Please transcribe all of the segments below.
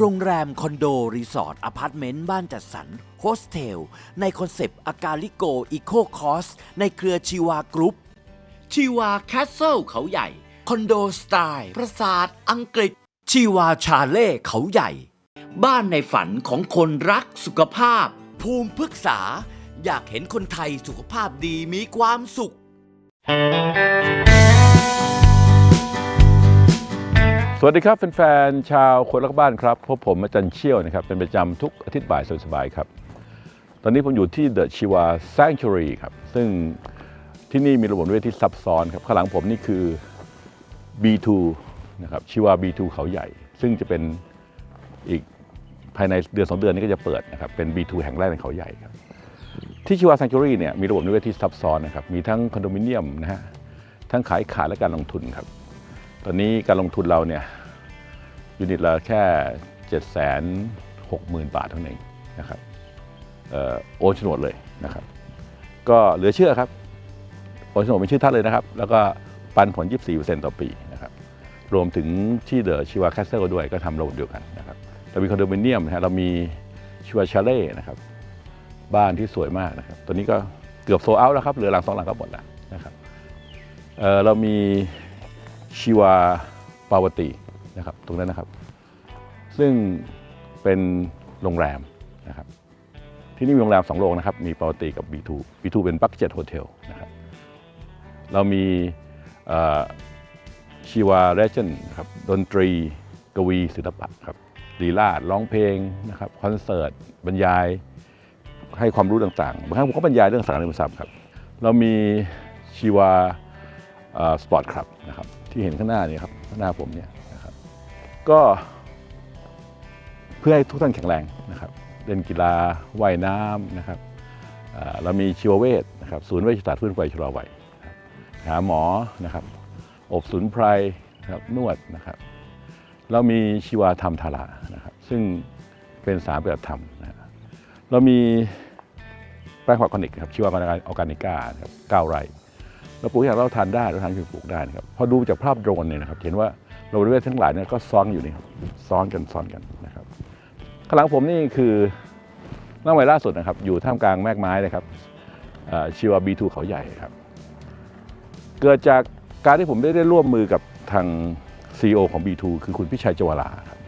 โรงแรม คอนโด รีสอร์ทอพาร์ตเมนต์ บ้านจัดสรรโฮสเทล ในคอนเซปต์อากาลิโกอีโคคอส ในเครือชีวากรุ๊ปชีวาแคสเซิลเขาใหญ่ คอนโดสไตล์ปราสาทอังกฤษ ชีวาชาเล่เขาใหญ่ บ้านในฝันของคนรักสุขภาพ ภูมิพฤกษา อยากเห็นคนไทยสุขภาพดีมีความสุข วัสดีครับแฟนๆชาวคนรักบ้านครับพบผมอาจารย์เชี่ยวนะครับ เป็นประจำทุกอาทิตย์บ่ายสบายๆครับ ตอนนี้ผมอยู่ที่ The Chiva Sanctuary ครับ ซึ่งที่นี่มีระบบนิเวศที่ซับซ้อนครับ ข้างหลังผมนี่คือ B2 นะครับชิวา B2 เขาใหญ่ ซึ่งจะเป็นอีกภายในเดือนสองเดือนนี้ก็จะเปิดนะครับ เป็น B2 แห่งแรกในเขาใหญ่ครับ ที่ชิวา Sanctuary เนี่ยมีระบบนิเวศที่ซับซ้อนนะครับ มีทั้งคอนโดมิเนียมนะฮะ ทั้งขายขาดและการลงทุนครับ ตอนนี้การลงทุนเราเนี่ยยูนิตละแค่ 7 6 0 0 0 0 บาทเท่านั้นเองนะครับออโอนโฉนดเลยนะครับ ก็เหลือเชื่อครับ โอนโฉนดเป็นชื่อท่านเลยนะครับ แล้วก็ปันผล 24%ต่อปีนะครับ รวมถึงที่เดอะชิวาแคสเซิลด้วยก็ทำระบบเดียวกันนะครับเรามีคอนโดมิเนียมนะฮะเรามีชิวาชาเล่นะครับ บ้านที่สวยมากนะครับตัวนี้ก็เกือบโซลเอาแล้วครับ เหลือหลังสองหลังก็หมดแล้วนะครับเเรามี ชิวาปาวตีนะครับตรงนั้นนะครับ ซึ่งเป็นโรงแรมนะครับที่นี่มีโรงแรมสองโรงนะครับมีปาวตีกับ B2 B2 เป็นบักเจ็ตโฮเทลนะครับเรามีชิวาเรเจนครับดนตรีกวีศิลปะครับลีลาดร้องเพลงนะครับคอนเสิร์ตบรรยายให้ความรู้ต่างๆบางครั้งผมก็บรรยายเรื่องสารนิมทรัพย์ครับ เรามีชีวาสปอร์ตคลับนะครับ ที่เห็นข้างหน้านี่ครับข้างหน้าผมเนี่ยนะครับ ก็เพื่อให้ทุกท่านแข็งแรงนะครับ เล่นกีฬาว่ายน้ำนะครับเรามีชีวเวชนะครับศูนย์เวชศาสตร์ฟื้นฟูชะลอวัยหาหมอนะครับ อบสมุนไพรนะครับนวดนะครับ เรามีชีวาธรรมทารานะครับ ซึ่งเป็นสารปฏิบัติธรรมนะฮะเรามีแป้งออร์แกนิกครับชีวาออร์แกนิก้านะครับเก้าไร่ เราปลูกอย่างเราทานได้เราทานคือปลูกได้นะครับพอดูจากภาพโดรนเนี่ยนะครับเห็นว่าเระบบนิเวศทั้งหลายเนี่ยก็ซ้อนอยู่นี่ครับซ้อนกันซ้อนกันนะครับข้างหลังผมนี่คือน้องใหม่ล่าสุดนะครับ อยู่ท่ามกลางแมกไม้นะครับชีวา B2 เขาใหญ่ครับ เกิดจากการที่ผมได้ได้ร่วมมือกับทาง CEO ของ B2 คือคุณพิชัยจวราครับ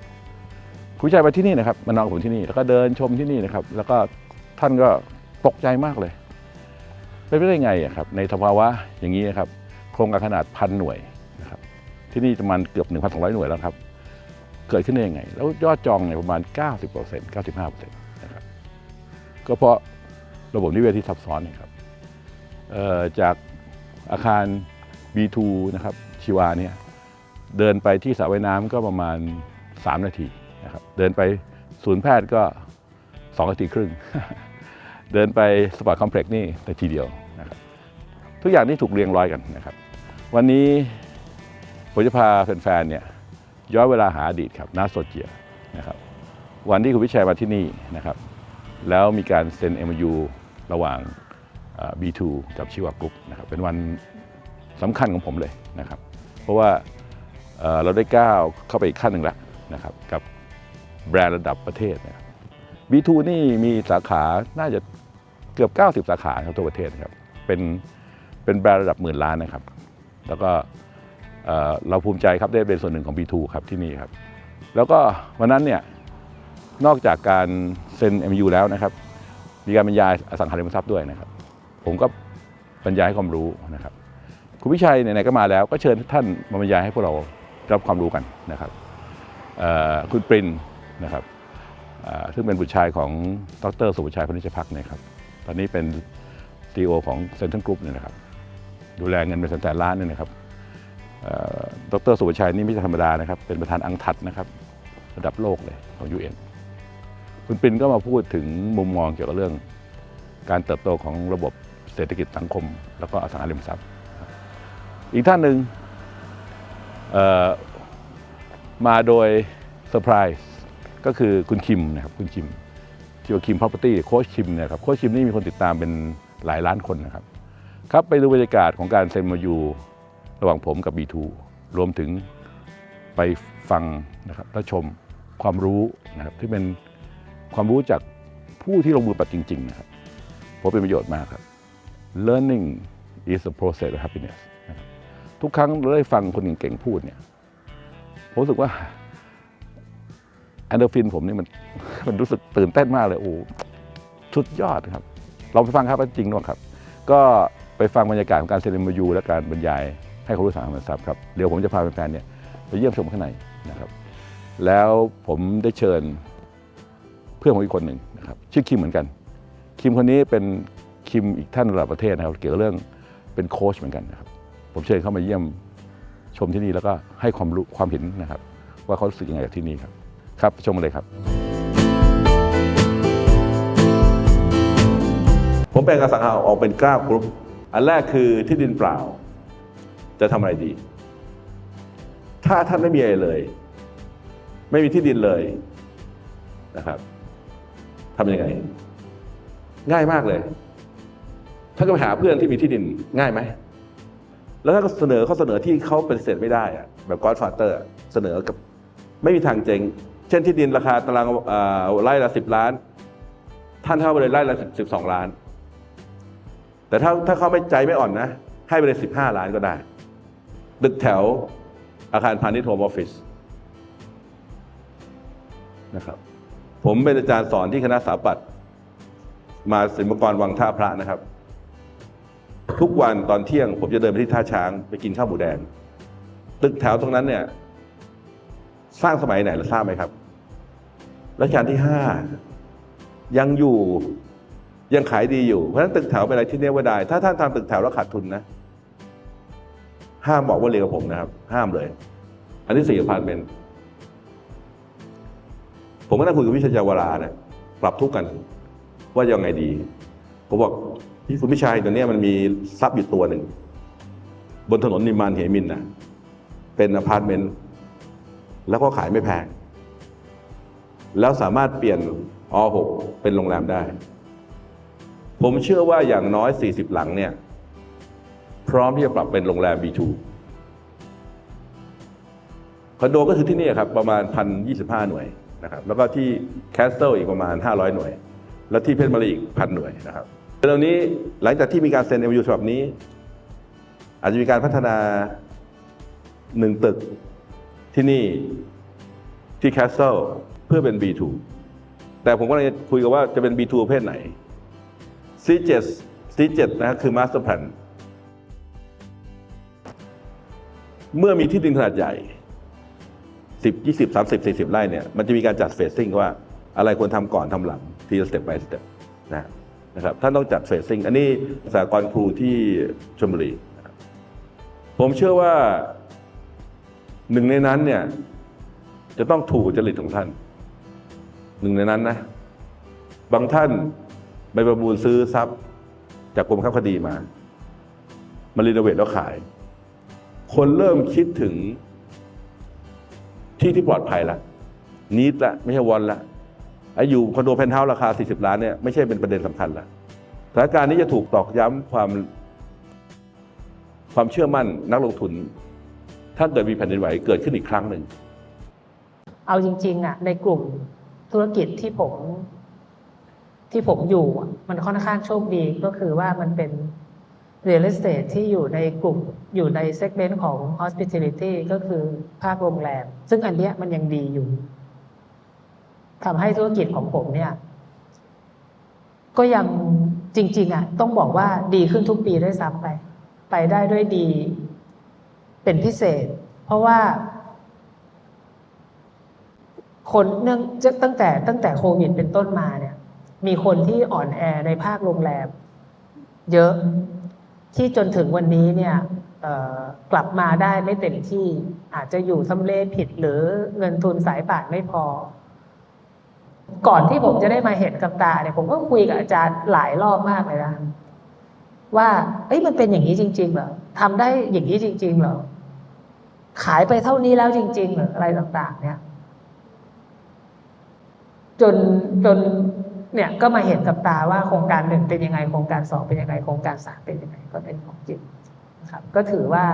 คุณพิชัยมาที่นี่นะครับมานอนกับผมที่นี่แล้วก็เดินชมที่นี่นะครับ แล้วก็ท่านก็ตกใจมากเลย เป็นไปได้ไงครับในสภาวะอย่างนี้นะครับโครงการขนาดพันหน่วยนะครับที่นี่ประมาณเกือบ1,200 หน่วยแล้วครับ เกิดขึ้นได้ยังไง แล้วยอดจองเนี่ยประมาณ 90% 95%นะครับก็เพราะระบบนิเวศที่ซับซ้อนนะครับจากอาคาร B2 นะครับชีวาเนี่ยเดินไปที่สระว่ายน้ำก็ประมาณ 3 นาทีนะครับเดินไปศูนย์แพทย์ก็ 2 นาทีครึ่ง เดินไปสปอร์ตคอมเพล็กซ์นี่นทีเดียวนะครับทุกอย่างนี่ถูกเรียงร้อยกันนะครับ วันนี้ผมจะพาแฟนๆเนี่ยย้อนเวลาหาอดีตครับนาโซเจียนะครับวันที่คุณวิชัยมาที่นี่นะครับแล้วมีการเซ็น MOU ระหว่าง B2 กับชิวากรุ๊ปนะครับเป็นวันสำคัญของผมเลยนะครับ เพราะว่าเอ่อเราได้ก้าวเข้าไปอีกขั้นหนึ่งแล้วนะครับกับแบรนด์ระดับประเทศนะครับ B2 นี่มีสาขาน่าจะเกือบ 90 สาขาครับทั่วประเทศนะครับเป็นเป็นแบรนด์ระดับหมื่นล้านนะครับ แล้วก็เอ่อเราภูมิใจครับได้เป็นส่วนหนึ่งของ B2 ครับที่นี่ครับ แล้วก็วันนั้นเนี่ยนอกจากการเซ็น MU แล้วนะครับ มีการบรรยายอสังหาริมทรัพย์ด้วยนะครับ ผมก็บรรยายให้ความรู้นะครับ คุณวิชัยไหนๆก็มาแล้ว ก็เชิญท่านมาบรรยายให้พวกเรารับความรู้กันนะครับคุณปรินนะครับ ซึ่งเป็นบุตรชายของดรสุบุตรชัยพนิชพักเนี่ยครับ ตอนนี้เป็น CEO ของเซ็นทรัลกรุ๊ปเนี่ยนะครับ ดูแลเงินเป็นแสนล้านเนี่ยนะครับเอ่อดรสุบุตรชัยนี่ไม่ใช่ธรรมดานะครับ เป็นประธานอังทัดนะครับ ระดับโลกเลยของ UN ผคุณปินก็มาพูดถึงมุมมองเกี่ยวกับเรื่อง การเติบโตของระบบเศรษฐกิจสังคม แล้วก็อสังหาริมทรัพย์ อีกท่านหนึ่งมาโดยเซอร์ไพรส์ ก็คือคุณคิมนะครับคุณคิมชื่อว่าคิมพ property โค้ชคิมเนี่ยครับโค้ชคิมนี่มีคนติดตามเป็นหลายล้านคนนะครับครับไปดูบรรยากาศของการเซ็นมายูระหว่างผมกับ B2 รวมถึงไปฟังนะครับและชมความรู้นะครับที่เป็นความรู้จากผู้ที่ลงมือปฏิบัติจริงๆนะครับผมเป็นประโยชน์มากครับ learning is a process of happiness ทุกครั้งเราได้ฟังคนเก่งๆพูดเนี่ยผมรู้สึกว่า แอนโดฟินผมนี่มันมันรู้สึกตื่นเต้นมากเลยโอ้สุดยอดครับลองไปฟังครับจริงหรือเปล่าครับ ก็ไปฟังบรรยากาศของการเซ็นมยูและการบรรยายให้ความรู้สาธารณทรัพย์ครับเดี๋ยวผมจะพาแฟนๆเนี่ยไปเยี่ยมชมข้างในนะครับ แล้วผมได้เชิญเพื่อนผมอีกคนหนึ่งนะครับชื่อคิมเหมือนกัน คิมคนนี้เป็นคิมอีกท่านระดับประเทศนะครับ เกี่ยวกับเรื่องเป็นโค้ชเหมือนกันนะครับ ผมเชิญเข้ามาเยี่ยมชมที่นี่แล้วก็ให้ความรู้ความเห็นนะครับ ว่าเขารู้สึกยังไงกับที่นี่ครับ ครับชมมาเลยครับ ผมแบ่งอสังหาออกเป็น9กลุ่มอันแรกคือที่ดินเปล่า จะทำอะไรดี ถ้าท่านไม่มีอะไรเลย ไม่มีที่ดินเลยนะครับทำยังไง ง่ายมากเลยท่านก็ไปหาเพื่อนที่มีที่ดินง่ายไหม แล้วท่านก็เสนอข้อเสนอที่เขาเป็นเสร็จไม่ได้อะแบบกอ d ฟาเตอร์เสนอกับไม่มีทางเจ๊ง เช่นที่ดินราคาตารางไร่ละสิบล้าน ท่านเข้าไปเลยไร่ละสิบสองล้าน แต่ถ้าถ้าเขาไม่ใจไม่อ่อนนะ ให้ไปเลยสิบห้าล้านก็ได้ตึกแถวอาคารพาณิชย์โฮมออฟฟิศนะครับผมเป็นอาจารย์สอนที่คณะสถาปัตย์มาศิลปกรวังท่าพระนะครับ ทุกวันตอนเที่ยงผมจะเดินไปที่ท่าช้างไปกินข้าวหมูแดง ตึกแถวตรงนั้นเนี่ย สร้างสมัยไหนเราทราบไหมครับรัชกาลที่ห้ายังอยู่ยังขายดีอยู่ เพราะฉะนั้นตึกแถวเป็นอะไรที่เนียว่าได้ ถ้าท่านทำตึกแถวแล้วขาดทุนนะ ห้ามบอกว่าเรียกับผมนะครับ ห้ามเลย อันที่สี่อพาร์ตเมนต์ผมก็นั่งคุยกับวิชาจาวราเนี่ยปรับทุกกัน ว่ายังไงดี ผมบอกพี่คุณพิชัยตัวนี้มันมีทรัพย์อยู่ตัวหนึ่ง บนถนนนิมมานเหมินนะเป็นอพาร์ตเมนต์ แล้วก็ขายไม่แพง แล้วสามารถเปลี่ยนอ6เป็นโรงแรมได้ ผมเชื่อว่าอย่างน้อย 40 หลังเนี่ย พร้อมที่จะปรับเป็นโรงแรม B2 คอนโดก็คือที่นี่ครับ ประมาณ 1,025 หน่วยนะครับ แล้วก็ที่แคสเซิลอีกประมาณ 500 หน่วย แล้วที่เพชรบุรีอีกพันหน่วยนะครับเร็วนี้หลังจากที่มีการเซ็น MOU ฉบับนี้ อาจจะมีการพัฒนาหนึ่งตึก ที่นี่ที่แคสเซิลเพื่อเป็น B2 แต่ผมก็เลยคุยกันว่าจะเป็น B2 ประเภทไหน C7 C7 นะครับคือ Master Plan เมื่อมีที่ดินขนาดใหญ่ 10 20 30 40 ไร่เนี่ยมันจะมีการจัดเฟสซิ่งว่าอะไรควรทำก่อนทำหลังทีละสเต็ป by สเต็ปนะนะครับท่านต้องจัดเฟสซิ่งอันนี้สากลครูที่ชลบุรี ผมเชื่อว่า หนึ่งในนั้นเนี่ยจะต้องถูกจริตของท่าน หนึ่งในนั้นนะ บางท่านไปประมูลซื้อทรัพย์ จากกรมข้าคดีมา มารีโนเวทแล้วขาย คนเริ่มคิดถึงที่ที่ปลอดภัยละนิดละ ไม่ใช่วอนละไอ้อยู่คอนโดเพนท์เฮาส์ราคา 40 ล้านเนี่ยไม่ใช่เป็นประเด็นสำคัญละสถานการณ์นี้จะถูกตอกย้ำความความเชื่อมั่นนักลงทุน ถ้าเกิดมีแผ่นดินไหวเกิดขึ้นอีกครั้งหนึ่ง เอาจริงๆอะในกลุ่มธุรกิจที่ผม ที่ผมอยู่มันค่อนข้างโชคดีก็คือว่ามันเป็น real estate ที่อยู่ในกลุ่มอยู่ใน segment ของ hospitality ก็คือภาคโรงแรม ซึ่งอันเนี้ยมันยังดีอยู่ทำให้ธุรกิจของผมเนี่ย ก็ยังจริง ๆอะต้องบอกว่าดีขึ้นทุกปีด้วยซ้ำไป ไปได้ด้วยดี เป็นพิเศษ เพราะว่าคนเนื่องจตั้งแต่ตั้งแต่โควิดเป็นต้นมาเนี่ย มีคนที่อ่อนแอในภาคโรงแรม เยอะที่จนถึงวันนี้เนี่ยกลับมาได้ไม่เต็มที่อาจจะอยู่ทำเลผิดหรือเงินทุนสายป่านไม่พอ ก่อนที่ผมจะได้มาเห็นกับตาเนี่ยผมก็คุยกับอาจารย์หลายรอบมากเลยนะว่า เอ้ยมันเป็นอย่างนี้จริงๆเหรอทำได้อย่างนี้จริงๆเหรอ ขายไปเท่านี้แล้วจริง ๆ หรืออะไรต่าง ๆ เนี่ย จนจนเนี่ยก็มาเห็นกับตาว่าโครงการหนึ่งเป็นยังไงโครงการสองเป็นยังไงโครงการสามเป็นยังไงก็เป็นของจริงนะครับ ก็ถือว่า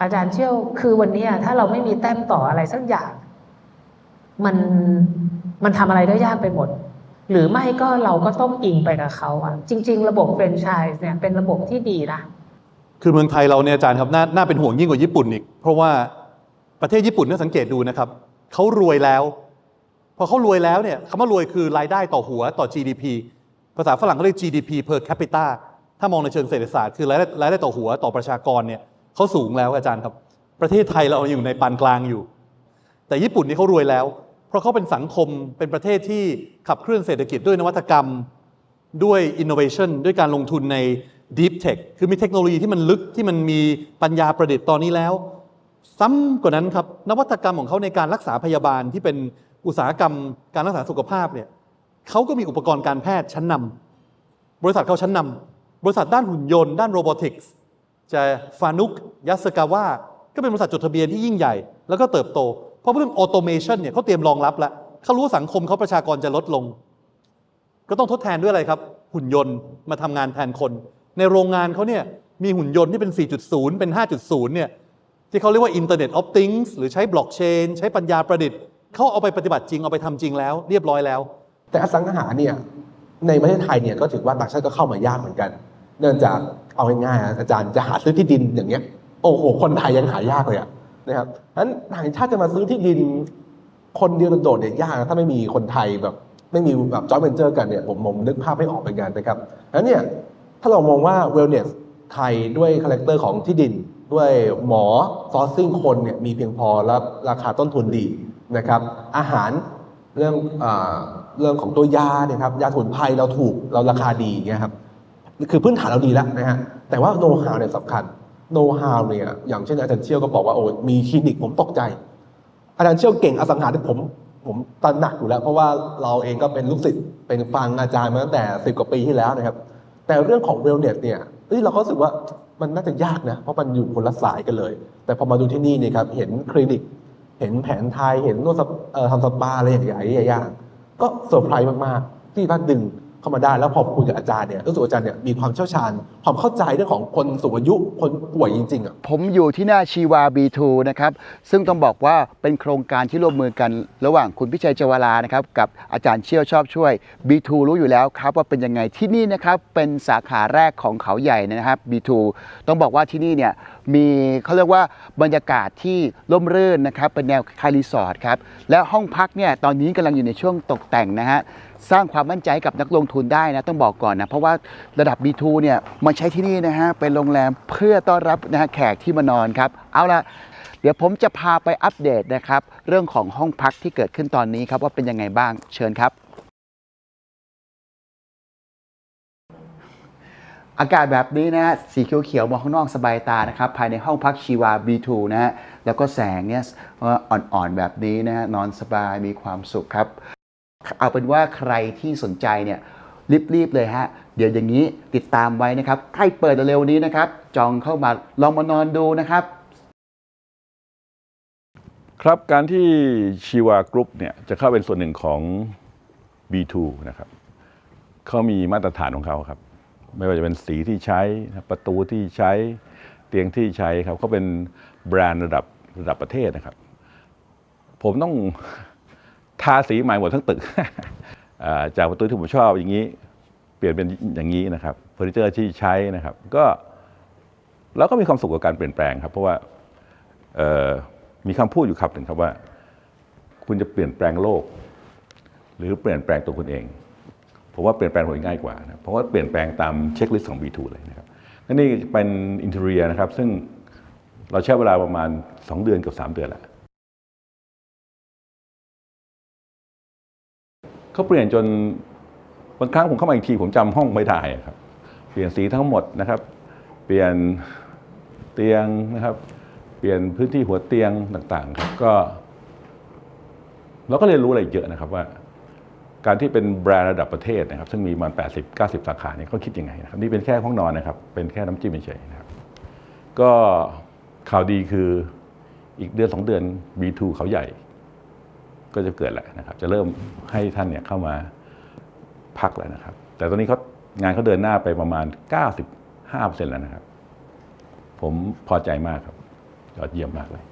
อาจารย์เชี่ยวคือวันนี้ถ้าเราไม่มีแต้มต่ออะไรสักอย่าง มันมันทำอะไรได้ยากไปหมด หรือไม่ก็เราก็ต้องอิงไปกับเขาอะจริง ๆ ระบบแฟรนไชส์เนี่ยเป็นระบบที่ดีนะ คือเมืองไทยเราเนี่ยอาจารย์ครับน่าน่าเป็นห่วงยิ่งกว่าญี่ปุ่นอีก เพราะว่าประเทศญี่ปุ่นเนี่ยสังเกตดูนะครับเขารวยแล้ว พอเขารวยแล้วเนี่ยคำว่ารวยคือรายได้ต่อหัวต่อ GDP ภาษาฝรั่งเขาเรียก GDP per capita ถ้ามองในเชิงเศรษฐศาสตร์คือรายได้รายได้ต่อหัวต่อประชากรเนี่ยเขาสูงแล้วอาจารย์ครับ ประเทศไทยเราอยู่ในปานกลางอยู่ แต่ญี่ปุ่นนี่เขารวยแล้ว เพราะเขาเป็นสังคมเป็นประเทศที่ขับเคลื่อนเศรษฐกิจด้วยนวัตกรรมด้วย innovation ด้วยการลงทุนใน deep tech คือมีเทคโนโลยีที่มันลึกที่มันมีปัญญาประดิษฐ์ตอนนี้แล้ว ซ้ำกว่านั้นครับนวัตกรรมของเขาในการรักษาพยาบาลที่เป็นอุตสาหกรรมการรักษาสุขภาพเนี่ยเขาก็มีอุปกรณ์การแพทย์ชั้นนำบริษัทเขาชั้นนำบริษัทด้านหุ่นยนต์ด้านโรบอติกส์จะฟานุกยัสกาวะก็เป็นบริษัทจดทะเบียนที่ยิ่งใหญ่ แล้วก็เติบโต เพราะเรื่องออโตเมชันเนี่ยเขาเตรียมรองรับแล้วเขารู้สังคมเขาประชากรจะลดลง ก็ต้องทดแทนด้วยอะไรครับ หุ่นยนต์มาทำงานแทนคน ในโรงงานเขาเนี่ยมีหุ่นยนต์ที่เป็น 4.0 เป็น 5.0 เนี่ยที่เขาเรียกว่า Internet of Things หรือใช้บล็อกเชนใช้ปัญญาประดิษฐ์เขาเอาไปปฏิบัติจริงเอาไปทำจริงแล้ว เรียบร้อยแล้ว แต่อสังหาเนี่ยในประเทศไทยเนี่ยก็ถือว่าต่างชาติก็เข้ามายากเหมือนกัน เนื่องจากเอาง่ายๆอาจารย์จะหาซื้อที่ดินอย่างเงี้ยโอ้โหคนไทยยังหายากเลยอะนะครับนั้นต่างชาติจะมาซื้อที่ดิน คนเดียวโดดเนี่ยยากนะถ้าไม่มีคนไทยแบบไม่มีแบบจอยเวนเจอร์กันเนี่ยผมผมนึกภาพไม่ออกเป็นกันนะครับนั้นเนี่ย ถ้าเรามองว่าเวลเนสไทยด้วยคาแรคเตอร์ของที่ดิน ด้วยหมอซอร์ซิ่งคนเนี่ยมีเพียงพอและราคาต้นทุนดีนะครับอาหารเรื่องอเรื่องของตัวยาเนี่ยครับยาสมุนไพรเราถูกเราราคาดีเนี่ยครับคือพื้นฐานเราดีแล้วนะฮะแต่ว่าโน้ตฮาวเนี่ยสำคัญโน้ตฮาวเนี่ยอย่างเช่นอาจารย์เชี่ยวก็บอกว่าโอ้มีคลินิกผมตกใจ อาจารย์เชี่ยวเก่งอสังหาที่ผมผมตระหนักอยู่แล้ว เพราะว่าเราเองก็เป็นลูกศิษย์เป็นฟังอาจารย์มาตั้งแต่สิบกว่าปีที่แล้วนะครับ แต่เรื่องของเวลเนสเนี่ยเฮ้ยเราก็รู้สึกว่ามันน่าจะยากนะ เพราะมันอยู่คนละสายกันเลย แต่พอมาดูที่นี่เนี่ยครับ เห็นคลินิก เห็นแผนไทย เห็นนวดสปเอ่อทำสปาอะไรอย่างเงี้ยหลายอย่าง ก็เซอร์ไพรส์มากๆ ที่ว่าดึง เข้ามาได้แล้วพอคุยกับอาจารย์เนี่ยรู้สึกอาจารย์เนี่ยมีความเชี่ยวชาญ ความเข้าใจเรื่องของคนสูงอายุคนป่วยจริงๆอะผมอยู่ที่หน้าชีวา B2 นะครับ ซึ่งต้องบอกว่าเป็นโครงการที่ร่วมมือกันระหว่างคุณพิชัยจวรานะครับ กับอาจารย์เชี่ยวชอบช่วย B2 รู้อยู่แล้วครับว่าเป็นยังไงที่นี่นะครับเป็นสาขาแรกของเขาใหญ่นะครับ B2 ต้องบอกว่าที่นี่เนี่ยมีเขาเรียกว่าบรรยากาศที่ร่มรื่นนะครับเป็นแนวคล้ายรีสอร์ทครับและห้องพักเนี่ยตอนนี้กำลังอยู่ในช่วงตกแต่งนะฮะ สร้างความมั่นใจกับนักลงทุนได้นะต้องบอกก่อนนะ เพราะว่าระดับ B2 เนี่ยมาใช้ที่นี่นะฮะเป็นโรงแรมเพื่อต้อนรับนะฮะแขกที่มานอนครับ เอาละเดี๋ยวผมจะพาไปอัปเดตนะครับ เรื่องของห้องพักที่เกิดขึ้นตอนนี้ครับว่าเป็นยังไงบ้างเชิญครับ อากาศแบบนี้นะฮะสีเขียวๆมองข้างนอกสบายตานะครับภายในห้องพักชีวา B2 นะฮะแล้วก็แสงเนี่ยอ่อนๆแบบนี้นะฮะนอนสบายมีความสุขครับ เอาเป็นว่าใครที่สนใจเนี่ยรีบๆเลยฮะ เดี๋ยวอย่างนี้ติดตามไว้นะครับ ใกล้เปิดเร็วนี้นะครับ จองเข้ามาลองมานอนดูนะครับ ครับการที่ชีวากรุ๊ปเนี่ยจะเข้าเป็นส่วนหนึ่งของ B2 นะครับเขามีมาตรฐานของเขาครับ ไม่ว่าจะเป็นสีที่ใช้ประตูที่ใช้เตียงที่ใช้ครับเขาเป็นแบรนด์ระดับระดับประเทศนะครับ ผมต้อง ทาสีใหม่หมดทั้งตึกจากประตูที่ผมชอบอย่างนี้ เปลี่ยนเป็นอย่างนี้นะครับเฟอร์นิเจอร์ที่ใช้นะครับ ก็เราก็มีความสุขกับการเปลี่ยนแปลงครับ เพราะว่ามีคำพูดอยู่คำหนึ่งครับว่า คุณจะเปลี่ยนแปลงโลก หรือเปลี่ยนแปลงตัวคุณเองผมว่าเปลี่ยนแปลงตัวเองง่ายกว่านะเพราะว่าเปลี่ยนแปลงตามเช็คลิสต์ของ B2 เลยนะครับนี่เป็นอินเทอร์เรียนะครับ ซึ่งเราใช้เวลาประมาณ 2 เดือนกับ 3 เดือนแล้ว เขาเปลี่ยนจนบางครั้งผมเข้ามาอีกทีผมจำห้องไม่ได้ครับ เปลี่ยนสีทั้งหมดนะครับ เปลี่ยนเตียงนะครับ เปลี่ยนพื้นที่หัวเตียงต่างๆครับก็เราก็เรียนรู้อะไรเยอะนะครับว่า การที่เป็นแบรนด์ระดับประเทศนะครับ ซึ่งมีประมาณ80 90 สาขาเนี่ยเขาคิดยังไงนะครับนี่เป็นแค่ห้องนอนนะครับ เป็นแค่น้ำจิ้มเฉยๆนะครับ ก็ข่าวดีคืออีกเดือนสองเดือน B2 เขาใหญ่ ก็จะเกิดแหละนะครับ จะเริ่มให้ท่านเนี่ยเข้ามาพักแล้วนะครับ แต่ตอนนี้เขางานเขาเดินหน้าไปประมาณ 95%แล้วนะครับ ผมพอใจมากครับยอดเยี่ยมมากเลย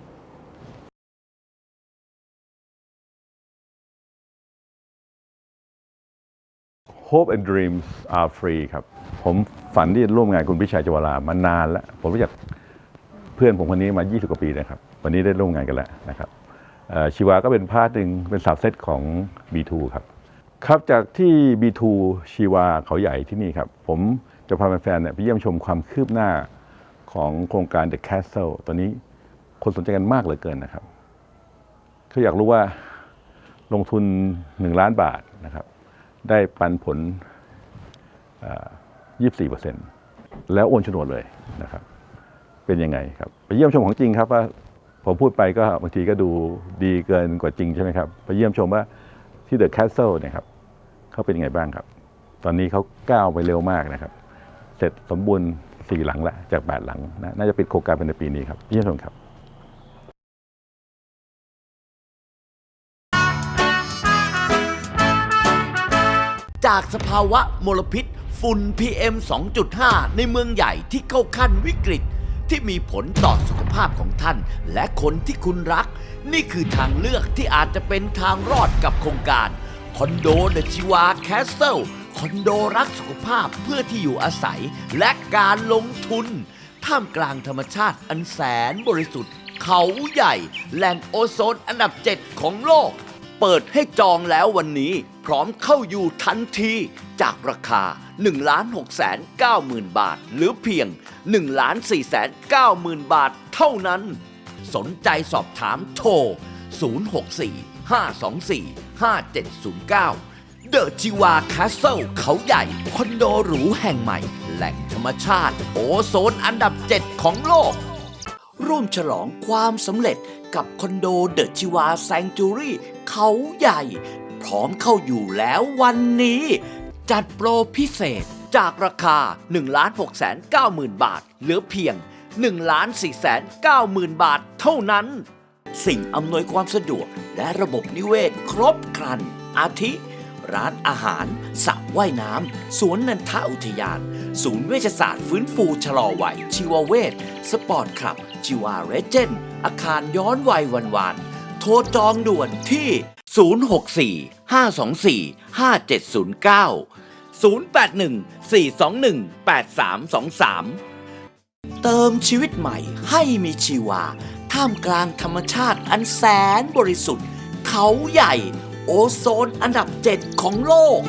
Hope and Dreams are free ครับ ผมฝันที่จะร่วมงานคุณพิชัยจวรามานานแล้ว ผมรู้จักเพื่อนผมคนนี้มา 20 กว่าปีนะครับ วันนี้ได้ร่วมงานกันแล้วนะครับ ชีวาก็เป็นพาร์ทหนึ่งเป็นสับเซตของ B2 ครับ ครับจากที่ B2 ชีวาเขาใหญ่ที่นี่ครับ ผมจะพาแฟนๆเนี่ยไปเยี่ยมชมความคืบหน้าของโครงการ The Castle ตอนนี้คนสนใจกันมากเหลือเกินนะครับเขาอยากรู้ว่าลงทุน 1 ล้านบาทนะครับ ได้ปันผลเอ่อ24%แล้วโอนโฉนดเลยนะครับ เป็นยังไงครับ ไปเยี่ยมชมของจริงครับว่า ผมพูดไปก็บางทีก็ดูดีเกินกว่าจริงใช่ไหมครับ ไปเยี่ยมชมว่าที่เดอะแคสเซิลเนี่ยครับเขาเป็นยังไงบ้างครับ ตอนนี้เขาก้าวไปเร็วมากนะครับ เสร็จสมบูรณ์สี่หลังละจากแปดหลังนะน่าจะปิดโครงการเป็นในปีนี้ครับเยี่ยมชมครับจากสภาวะมลพิษ ฝุ่น PM 2.5 ในเมืองใหญ่ที่เข้าขั้นวิกฤต ที่มีผลต่อสุขภาพของท่าน และคนที่คุณรัก นี่คือทางเลือกที่อาจจะเป็นทางรอดกับโครงการคอนโดเดชิวาแคสเซิลคอนโดรักสุขภาพเพื่อที่อยู่อาศัยและการลงทุน ท่ามกลางธรรมชาติอันแสนบริสุทธิ์ เขาใหญ่แหล่งโอโซนอันดับ 7 ของโลก เปิดให้จองแล้ววันนี้ พร้อมเข้าอยู่ทันทีจากราคา 1 6 9 0 0 0 บาท หรือเพียง 1 4 9 0 0 0 บาทเท่านั้น สนใจสอบถามโทร 064 524 5709 เดอะจิวาคาสเซิลเขาใหญ่ คอนโดหรูแห่งใหม่ แหล่งธรรมชาติ โอโซนอันดับ 7 ของโลก ร่วมฉลองความสำเร็จกับคอนโดเดอะชิวาแซงจูรี่เขาใหญ่ พร้อมเข้าอยู่แล้ววันนี้ จัดโปรพิเศษจากราคา 1 6 9 0 0 0 0 บาท เหลือเพียง 1 4 9 0 0 0 0 บาทเท่านั้น สิ่งอำนวยความสะดวกและระบบนิเวศครบครัน อาทิ ร้านอาหารสระว่ายน้ำ สวนนันทอุทยาน ศูนย์เวชศาสตร์ฟื้นฟูชะลอวัย ชีวเวชสปอร์ตคลับชีวาเรเจนอาคารย้อนวัยวันวานโทรจองด่วนที่ 064 524 5709 081 421 8323 เติมชีวิตใหม่ให้มีชีวา ท่ามกลางธรรมชาติอันแสนบริสุทธิ์ เขาใหญ่ โอโซนอันดับ7ของโลก